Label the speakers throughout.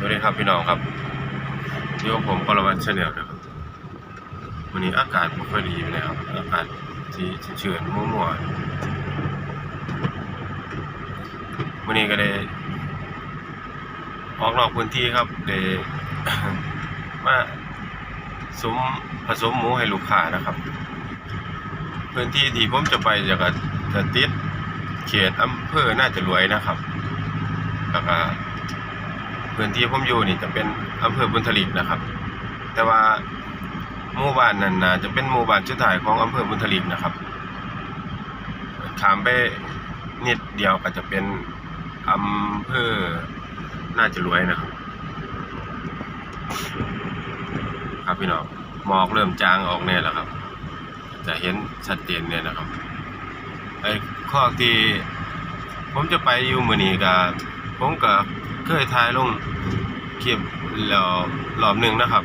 Speaker 1: สวัสดีครับพี่น้องครับยู่กับผมกรวัตรเชนเนลนะครับวันนี้อากาศไม่ค่อยดีเลยครับอากาศที่เฉื่อยๆมั่วๆวันนี้ก็ได้ออกนอกพื้นที่ครับได้มาสมผสมหมูให้ลูกค้านะครับ พื้นที่ที่ผมจะไปจะก็จะติดเขตอำเภอน่าจะรวยนะครับแล้วก็ พื้นที่ผมอยู่นี่จะเป็นอำเภอบุญทลิกนะครับ แต่ว่าหมู่บ้านนั้นน่าจะเป็นหมู่บ้านสุดท้ายของอำเภอบุญทลิกนะครับถามไปนิดเดียวก็จะเป็นอำเภอน่าจะรวยนะครับครับพี่น้องหมอกเริ่มจางออกแน่แล้วครับ จะเห็นชัดเจนเนี่ยนะครับไอ้ข้อที่ผมจะไปอยู่มือนี้ก็ผมก็ เคยถ่ายลงคลิปแล้วรอบหนึ่งนะครับ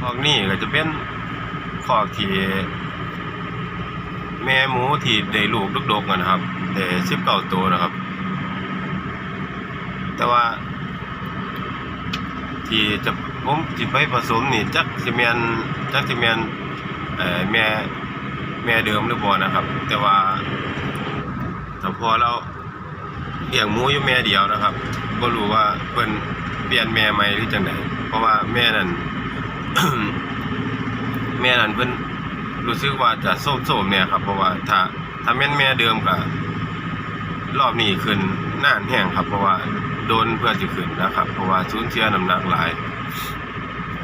Speaker 1: พวกนี้ก็จะเป็นข้อที่แม่หมูที่ได้ลูกดกๆกันนะครับได้19ตัวนะครับ แต่ว่า ที่จะผมสิไปผสมนี่จักสิแม่นจักสิแม่นแม่แม่เดิมหรือบ่นะครับ แต่ว่าถ้าพอเรา เลี้ยงหมูอยู่แม่เดียวนะครับบ่รู้ว่าเพิ่นเปลี่ยนแม่ใหม่หรือจังไดเพราะว่าแม่นั้นแม่นั้นเพิ่นรู้สึกว่าจะโซมๆเนี่ยครับ เพราะว่าถ้าถ้าแม่นแม่เดิมก็รอบนี้ขึ้นนานแห้งครับ เพราะว่าโดนเพื่อสิขึ้นนะครับ เพราะว่าสูญเสียน้ำหนักหลาย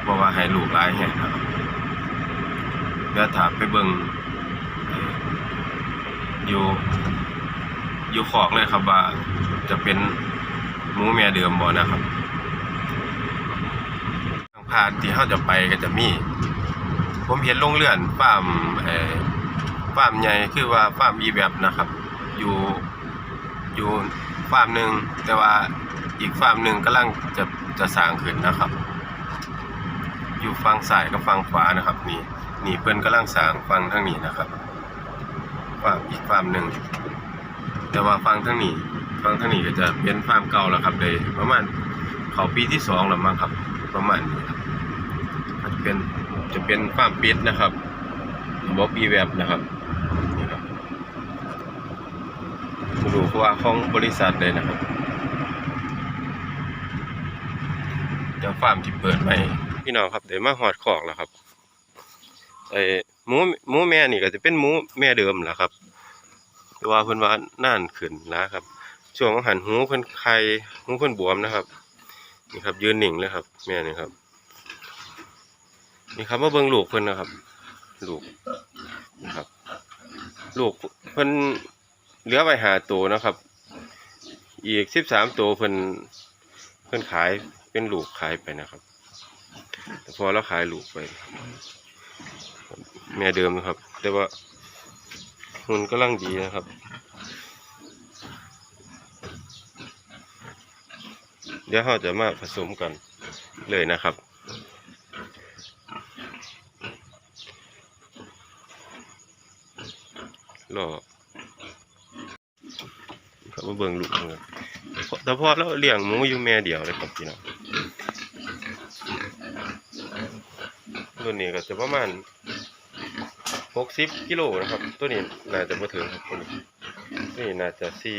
Speaker 1: เพราะว่าให้ลูกหลายแห้งครับเดี๋ยวถ้าไปเบิ่งอ่ออ ยู่อยู่ขอกเลยครับว่าจะเป็นหมูแม่เดิมบ่นะครับทางผ่านที่เขาจะไปก็จะมี ผมเห็นโรงเรือนฟาร์มเอ่อฟาร์มใหญ่คือว่าฟาร์มอีแบบนะครับ อยู่อยู่ฟาร์มหนึ่งแต่ว่าอีกฟาร์มหนึ่งกำลังจะจะสร้างขึ้นนะครับ อยู่ฝั่งซ้ายกับฝั่งขวานะครับ นี่นี่เพิ่นกำลังสร้างฝั่งทางนี้นะครับฟาร์มอีกฟาร์มหนึ่ง แต่ว่าฟังทั้งนี้ฟังทั้งนี้ก็จะเป็นฟาร์มเก่าแล้วครับเลยประมาณเขาปีที่สองแล้วมั้งครับ ประมาณนี้ครับจะเป็นจะเป็นฟาร์มปิดนะครับระบบอีแวบนะครับนี่ครับดูว่าของบริษัทเลยนะครับเดี๋ยวฟาร์มที่เปิดใหม่พี่น้องครับเดี๋ยวมาหอดขอกแล้วครับไอ้หมูหมูแม่นี่ก็จะเป็นหมูแม่เดิมแหละครับ แต่ว่าเพิ่นว่าน่านขึ้นนะครับ ช่วงหันหูเพิ่นไข่หูเพิ่นบวมนะครับ นี่ครับ ยืนหนิ่งเลยครับ แม่นี่ครับ นี่ครับมาเบิ่งลูกเพิ่นนะครับ ลูกนะครับ ลูกเพิ่นเหลือไว้หาตัวนะครับ อีกสิบสามตัวเพิ่นเพิ่นขายเป็นลูกขายไปนะครับแต่พอเราขายลูกไป แม่เดิมนะครับ แต่ว่า หุ่นกำลังดีนะครับ เดี๋ยวเราจะมาผสมกันเลยนะครับรอครับมาเบิ่งลูกเลยแต่พอเราเลี้ยงหมูอยู่แม่เดียวเลยครับพี่น้องรุ่นนี้ก็จะประมาณ หกสิบกิโลนะครับ ตัวนี้น่าจะมาถึงครับตัวนี้นี้น่าจะสี่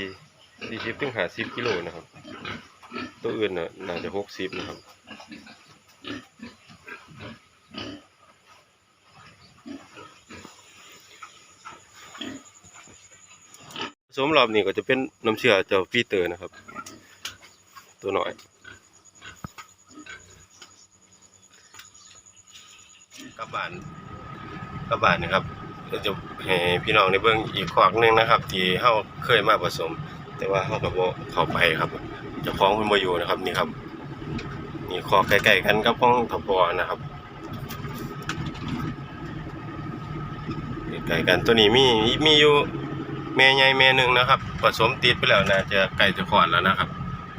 Speaker 1: สี่สิบถึงห้าสิบกิโลนะครับ ตัวอื่นน่ะน่าจะหกสิบนะครับสมรอบนี้ก็จะเป็นน้ำเชื่อเจ้าปีเตอร์นะครับ ตัวหน่อย กลับบ้าน กลับานนะครับเดี๋ยวจะให้พี่น้องได้เบิ่งอีกขอกหนึงนะครับ ที่เฮาเคยมาผสม แต่ว่าเฮาก็บ่เข้าไปครับเจ้าของเพิ่นบ่อยู่นะครับนี่ครับนี่ขอกใกล้ๆกันกับของทพนะครับใกล้ๆกันตัวนี้มีมีอยู่แม่ใหญ่แม่หนึ่งนะครับ ผสมติดไปแล้วน่าจะใกล้จะคลอดแล้วนะครับ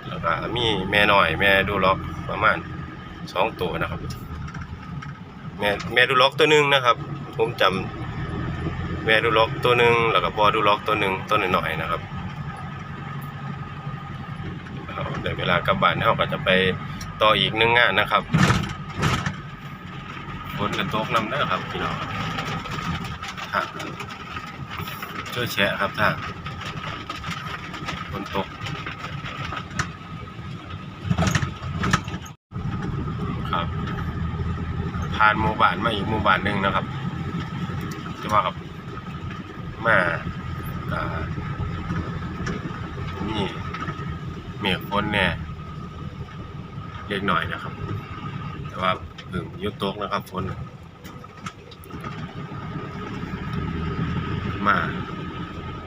Speaker 1: แล้วก็มีแม่หน้อย แม่ดูล็อกประมาณสองตัวนะครับ แม่แม่ดูล็อกตัวหนึ่งนะครับ ผมจำแม่ดูล็อกตัวหนึ่งแล้วก็พอดูล็อกตัวหนึ่งตัวหน่อยๆนะครับนะครับในเวลากลับบ้านเฮาก็จะไปต่ออีกหนึ่งงานนะครับฝนกระตกน้ำเด้อครับพี่น้องทางช่วยแชะครับทางฝนตกครับผ่านหมู่บ้านมาอีกหมู่บ้านหนึ่งนะครับ ที่ว่ากับมาอ่านี่เมฆฝนเนี่ยเล็กหน่อยนะครับ แต่ว่าเพิ่งยุดตกนะครับฝนมา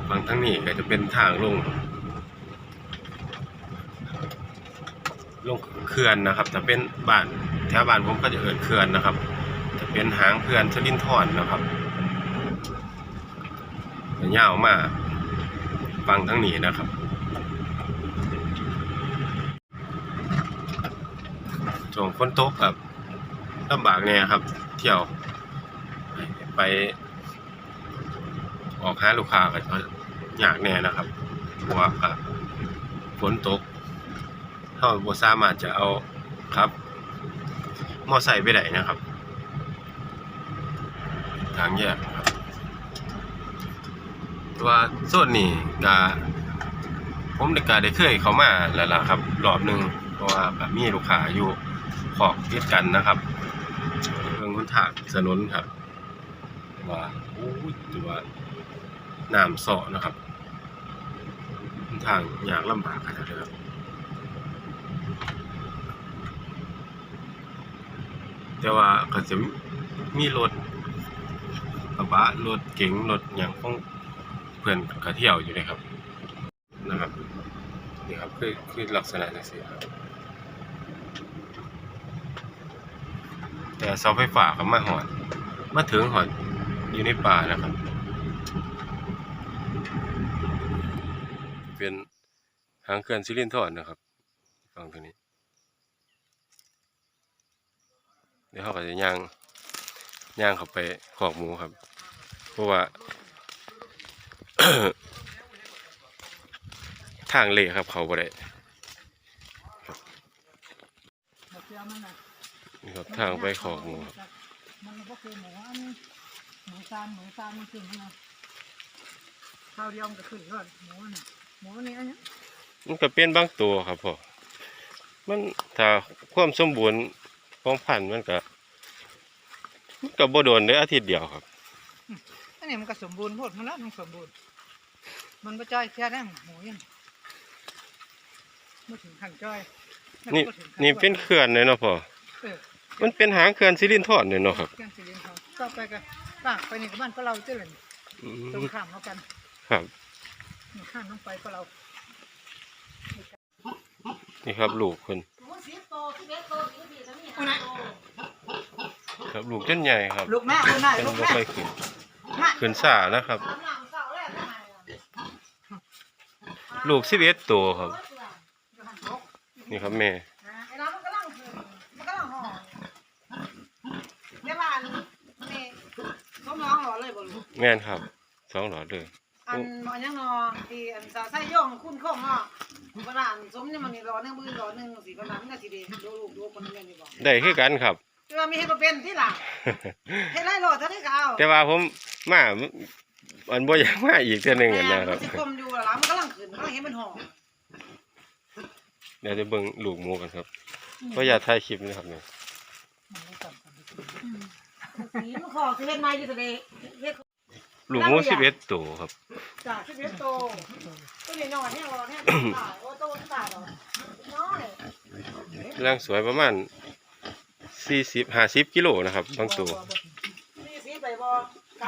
Speaker 1: บางทั้งนี้ก็จะเป็นทางลงลงเขื่อนนะครับจะเป็นบ้านแถวบ้านผมก็จะเอิดเขื่อนนะครับจะเป็นหางเขื่อนชลินทรนนะครับ ยาวมาฟังทั้งนี้นะครับช่วงฝนตกแบบลำบากเนี่ยครับ เที่ยว ไป ออกหาลูกค้าก็จะยากแน่นะครับเพราะว่าฝนตกเราบ่สามารถจะเอาครับมอไซค์ไปได้นะครับ ทางแยก แต่ว่าโซนนี้ก็ผมได้ก็ได้เคยเข้ามาแล้วล่ะครับรอบหนึ่งเพราะว่าก็มีลูกค้าอยู่ขอบติดกันนะครับเรื่องคนทางถนนครับว่าโอ้ยถือว่าน้ำเสาะนะครับ ทางยากลำบากขนาดนี้ครับแต่ว่าก็จะมีรถกระบะรถเก๋งรถอย่างของ เพื่อนก็เที่ยวอยู่เลยครับนะครับนี่ครับคือคือลักษณะจังซี่ครับแต่เสาไฟฟ้าก็มาหอดมาถึงหอดอยู่ในป่านะครับ เป็นหางเขื่อนซิลินทอนนะครับฟังตรงนี้ เดี๋ยวเขาก็จะย่างย่างเข้าไปขอกหมูครับ เพราะว่า ทางเละครับเขาบ่ได้
Speaker 2: บอกเสียมันน่ะ
Speaker 1: นี่ครับทางไปขอกหมูครับ
Speaker 2: มันก็คือหมูอันหมูซานหมูซานมันขึ้นมาข้าวเดียวมันก็ขึ้นรอดหมูน่ะหมูนี่อันเนี้ย
Speaker 1: มันก็เป็นบางตัวครับพ่อมันถ้าความสมบูรณ์ของพันธุ์มันก็มันก็บ่โดนได้อาทิตย์เดียวครับ
Speaker 2: อันนี้มันก็สมบูรณ์หมดมันแล้วมันสมบูรณ์ มันไม่จ้อยแค่นั้นหมูยังไม่ถึงขันจ้อย
Speaker 1: นี่
Speaker 2: บ่ถึงขั้
Speaker 1: นี่เป็นเขื่อนเลยเนาะพ่อ
Speaker 2: เออ
Speaker 1: มันเป็นหางเขื่อนซิลินทอนเนี่ยเนาะครับ
Speaker 2: เครื่องสีเหลืองเขาต่อไปก็ต่างไปนี่ก็บ้านก็เราเจ้าเลย
Speaker 1: อื
Speaker 2: ตรง
Speaker 1: ม
Speaker 2: ข้ามเขากัน
Speaker 1: ครับ
Speaker 2: นี่ข้ามน้องไปก็เรา
Speaker 1: นี่ครับลูกคน
Speaker 3: หมูสิบโตสิบเอ็ดโตสิบสี่สิบห้าโต
Speaker 1: ครับลูกจนใหญ่ครับ
Speaker 2: ลูกแม่ลูกแม่
Speaker 1: เป็น
Speaker 2: ลูก
Speaker 1: บ่
Speaker 2: แม่
Speaker 1: ค่อยขึ้น
Speaker 2: แม่
Speaker 1: ขึ้นซ่านะครับ
Speaker 3: สามหลังเสาแรกได้ ไง
Speaker 1: ลูก11ตัวครับ นี่ครับแม่
Speaker 3: ไอ้น้ำมันก็ลังขึ้นมันก็ลังห่อเดี๋ยวบ้านนี่เขามองห่อเลยบ่ลูก
Speaker 1: แม่นครับสองหลอดเลย
Speaker 3: อันหมอยังนอที่อันสาวไส้ย่องคุ้นข้องเนาะประดานสมนี่มันนี่รอหนึ่งมือรอหนึ่งสี่ประดานมันก็สิเดดูลูกดูคนนี้นี่บ่
Speaker 1: ได้คือกันครับ
Speaker 3: คือว่ามีเฮ็ดบ่เป็นที่ล่ะเฮ็ดไรโลดเท่านี้ก็เอา
Speaker 1: แต่ว่าผมมา อันบ่อยากมาอีกเทื่อหนึงอะ
Speaker 3: แม่
Speaker 1: นะค
Speaker 3: มั
Speaker 1: รั
Speaker 3: น
Speaker 1: บ
Speaker 3: สิกลมอยู่ล่ะมันก็ลังขึ้นมันก็เห็นมันห่อ
Speaker 1: เดี๋ยวจะเบิ่งลูกหมูกันครับเพราะอยากถ่ายคลิปนะครับเนี่ย
Speaker 3: สีมันขอสิเฮ็ดใหม่อยู่ตัวเด้เฮ็ด
Speaker 1: ลูกหมู11ตัวครับ
Speaker 3: จ้ะสิบเอ็ดโตตัวนี้น้อยแห้งรอแห้งตายโอ้โตตายแล้วน้อย
Speaker 1: ร่างสวยประมาณ40 50กิโลนะครับบางตัว
Speaker 3: สี่สิบไปบ่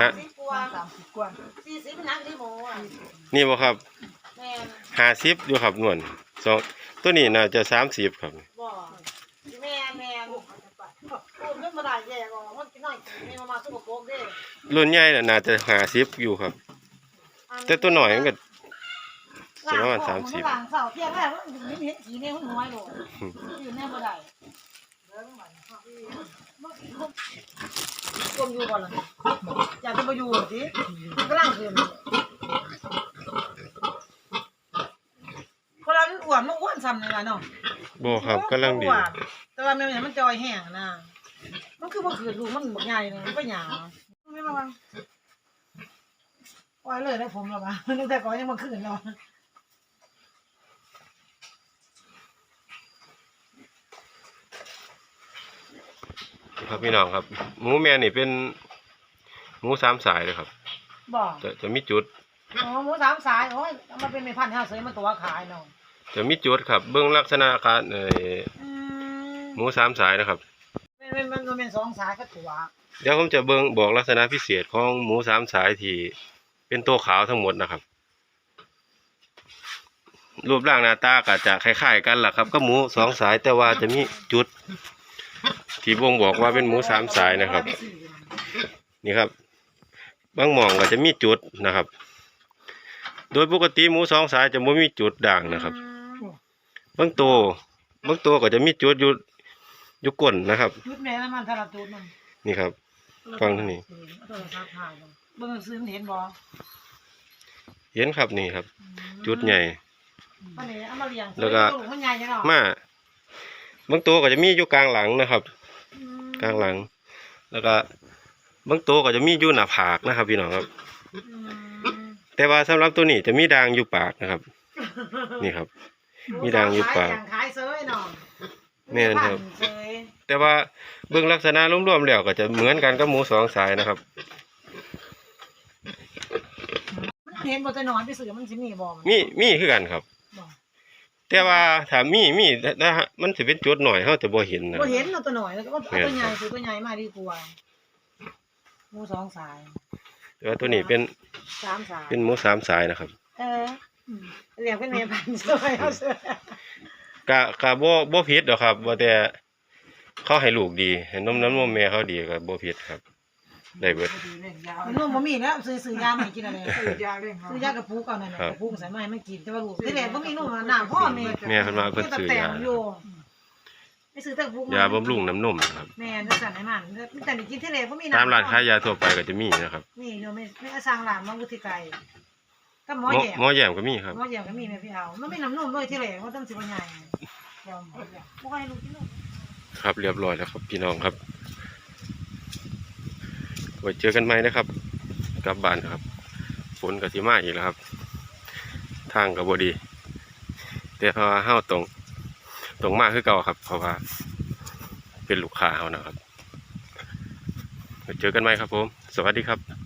Speaker 3: สามสิบกว่า
Speaker 2: สามสิบกว่า
Speaker 3: สี่สิบนักที่หมูอะ
Speaker 1: นี่บ่ครับ
Speaker 3: แม่น
Speaker 1: 50อยู่ครับนวลสองตัวนี้น่าจะ30ครับ
Speaker 3: บ่แม่แม่ลูกพูดเรื่องมาได้แย่ก็มันกินน้อยกินนี่มามาสุกโปกเด้
Speaker 1: รุ่นใหญ่น่ะน่าจะ50อยู่ครับ แต่ตัวน้อยมันก็ จะประมาณสามสิบ
Speaker 3: หลังเสาเที่ยงแรกมันเห็นขี่เนี่ยมันน้อยลงอยู่แน่บ่ได้ กลมอยู่ก่อนเลยอยากจะมาอยู่สิมันก็ล่างคืนคนละอ้วนมันอ้วนซ้ำนี่ล่ะเนาะ
Speaker 1: บ่ครับกำลังดี
Speaker 3: อ้วนแต่ว่าแม่มันมันจอยแห้งนะมันคือบ่คือลูกมันบักใหญ่เลยมันก็หยาไม่ระวังปล่อยเลยได้ผมแล้วป่ะนึกแต่ก่อนยังมาคืนแล้ว
Speaker 1: ครับพี่น้องครับ หมูแม่นี่เป็น หมูสามสายเลยครับ
Speaker 3: บอก
Speaker 1: จะจะมีจุด
Speaker 3: อ๋อหมูสามสายโอ้ยเอามาเป็นในพันธุ์ห้าเสยมันตัวขายเนาะ
Speaker 1: จะมีจุดครับ เบื้องลักษณะการเอ่อ
Speaker 3: อืม
Speaker 1: หมูสามสายนะครับ
Speaker 3: มันมันมันเป็นสองสายก็ตัว
Speaker 1: เดี๋ยวผมจะเบิ่งบอกลักษณะพิเศษของหมูสามสายที่เป็นตัวขาวทั้งหมดนะครับ รูปร่างหน้าตาก็จะคล้ายๆกันล่ะครับก็หมูสองสายแต่ว่าจะมีจุด ที่บ่งบอกว่าเป็นหมูสามสายนะครับ นี่ครับ บางหม่องก็จะมีจุดนะครับ โดยปกติหมูสองสายจะไม่มีจุดด่างนะครับ บางตัวบางตัวก็จะมีจุดอยู่อยู่ก้นนะครับ
Speaker 3: จุดแม่น้ำมันทาราจุดมัน
Speaker 1: นี่ครับ ฟังเท่านี้
Speaker 3: เออครับถ่ายเบิ่งซื้อเห็นบ่
Speaker 1: เห็นครับนี่ครับ จุดใหญ่
Speaker 3: อันนี้เอามาเลี้ยง
Speaker 1: แล้วก็
Speaker 3: ลูมันใหญ่จังเนาะ
Speaker 1: มาบางตัวก็จะมีอยู่กลางหลังนะครับ
Speaker 3: อืม
Speaker 1: กลางหลัง แล้วก็บางตัวก็จะมีอยู่หน้าผากนะครับ พี่น้องครับ
Speaker 3: อืม
Speaker 1: แต่ว่าสำหรับตัวนี้จะมีด่างอยู่ปากนะครับ นี่ครับ มีด่างอยู่ปาก
Speaker 3: ขขายเซยเนาะ
Speaker 1: แม่นครับ
Speaker 3: เซย
Speaker 1: แต่ว่าเบื้องลักษณะรวมๆแล้วก็จะเหมือนกันกับหมูสองสายนะครับ
Speaker 3: มันเห็นบ่แต่นอนไปซื้อมันสิมีบ่
Speaker 1: มีมีคือกันครับ
Speaker 3: บ่
Speaker 1: แต่ว่าถ้ามีมีถ้ามันสิเป็นจุดหน่อยเขาจะบ่เห็นนะ
Speaker 3: บ่เห็นเนาะตัวหน่อยแล้วก็เอาตัว
Speaker 1: แม่น
Speaker 3: ใหญ่
Speaker 1: ครับ
Speaker 3: ซื้อตัวใหญ่มาดีกว่าหมูสองสาย
Speaker 1: แต่ว่าตัวนี้เป็น
Speaker 3: สามสาย
Speaker 1: เป็นหมูสามสายนะครับ
Speaker 3: เอออืมเลี้ยงเป็นแม่พันธุ์ซอยเอาเสื้อกะ
Speaker 1: กะบ่บ่ผิดดอกครับว่าแต่เขาให้ลูกดีให้นมน้ำนมแม่เขาดีก็บ่ผิดครับ ได้เบิด
Speaker 3: มันนุ่มบ่มีแล้วซื้อซื้อยามาให้กินอะไร
Speaker 2: ซื้อยาเร่ง
Speaker 3: ซื้อยากระปุกเอานั่นน่ะ
Speaker 1: ครับ
Speaker 3: กระปุกใส่มาให้มันกินแต่ว่าลูกที่แรกบ่มีนุ่มอะน้ำพ่อแม่
Speaker 1: แม่เพิ่นว่าเพิ่นซื้อยา
Speaker 3: แต่งอยู่ไม่ซื้อแต่กระปุกม
Speaker 1: ยาบำรุงน้ำนมนะครับ
Speaker 3: แม่นึกสั่นให้มันมีแต่ได้กินที่แรกบ่มีน้ำ
Speaker 1: ตามร้านขายยาทั่วไปก็จะมีนะครับ
Speaker 3: นี่เดี๋ยวไม่ไม่เอาสร้างร้านมาวุฒิไกรก็ห
Speaker 1: ห
Speaker 3: ม
Speaker 1: ม
Speaker 3: อ
Speaker 1: อ
Speaker 3: แย่
Speaker 1: หมอแย้มก็มีครับ
Speaker 3: หมอแย่ก็มีแม่พี่เอามันไม่น้ำนมเลยที่แรกว่าต้องสิบ่ใหญ่เดี๋ยวหมอแย่บ่ให้ลูกกินนม
Speaker 1: ครับเรียบร้อยแล้วครับพี่น้องครับ ไว้เจอกันใหม่นะครับกลับบ้านครับฝนก็สิมาอีกแล้วครับ ทางกับบดี แต่เพราะว่าเฮาตรงตรงมากคือเก่าครับ เพราะว่าเป็นลูกค้าเขานะครับไว้เจอกันใหม่ครับผม สวัสดีครับ